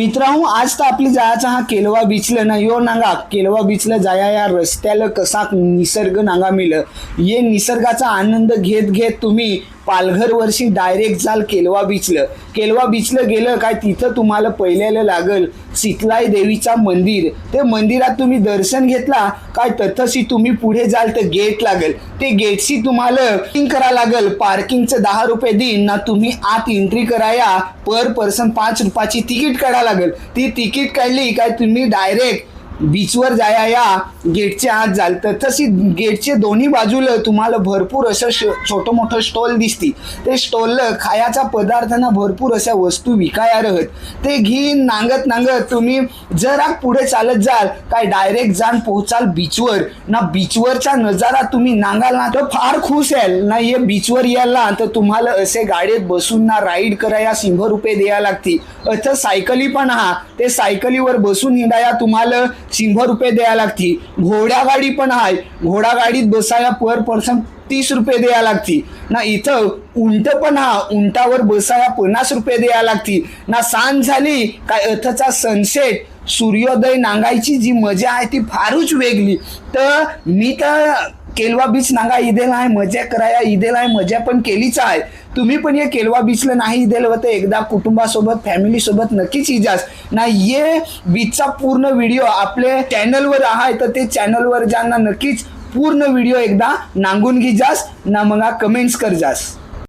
मित्रांनो आज तर आपली जायचं हा केलवा बीचला ना. यो नांगा केलवा बीचला जाया या रस्त्याला कसा निसर्ग नांगा मिळ ये निसर्गाचा आनंद घेत घेत तुम्ही पालघर वर्षी डायरेक्ट जाल केलवा बीचला केलवा बीचला गेलं काय तिथं तुम्हाला पहिल्याला लागल शीतलाई देवीचा मंदिर. ते मंदिरात तुम्ही दर्शन घेतला काय तथशी तुम्ही पुढे जाल तर गेट लागेल. ते गेटशी तुम्हाला पार्किंग करा लागल. पार्किंगचं दहा रुपये देईन ना तुम्ही आत एंट्री कराया. पर पर्सन पाच रुपयाची तिकीट काढा लागेल. ती तिकीट काढली काय तुम्ही डायरेक्ट बीचवर जाया या गेटच्या आत जाल तर तशी गेटचे दोन्ही बाजूला तुम्हाला भरपूर असं छोटं मोठं स्टॉल दिसती. ते स्टॉलला खायाचा पदार्थांना भरपूर अशा वस्तू विकाया राहत. ते घेऊन नांगत नांगत तुम्ही जरा पुढे चालत जाल काय डायरेक्ट जाण पोहोचाल बीचवर. ना बीचवरचा नजारा तुम्ही नांगाल ना तर फार खुश याल. ना हे बीचवर यायला तर तुम्हाला असे गाडीत बसून ना राईड कराया शंभर रुपये द्यायला लागतील. अथ सायकली पण हा ते सायकलीवर बसून हिंडाया तुम्हाला शंभर रुपये द्यायला लागती. घोड्या गाडी पण आहे घोडा गाडीत पर पर्सन तीस रुपये द्यायला लागती. ना इथं उंट पण हा उंटावर बसायला पन्नास रुपये द्यायला लागती. ना सांज झाली काय अथचा सनसेट सूर्योदय नांगायची जी मजा आहे ती फारच वेगळी. तर मी तर केलवा बीच नांगा इदेला आहे मजा कराया ईदेला आहे मजा पण केलीच आहे. तुम्ही पण ये केलवा बीचला नाही ईदेल होतं एकदा कुटुंबासोबत फॅमिलीसोबत नक्कीच इजास. ना ये बीचचा पूर्ण व्हिडिओ आपले चॅनलवर आहे तर ते चॅनलवर ज्यांना नक्कीच पूर्ण व्हिडिओ एकदा नांगून घे जास ना मग कमेंट्स कर जास.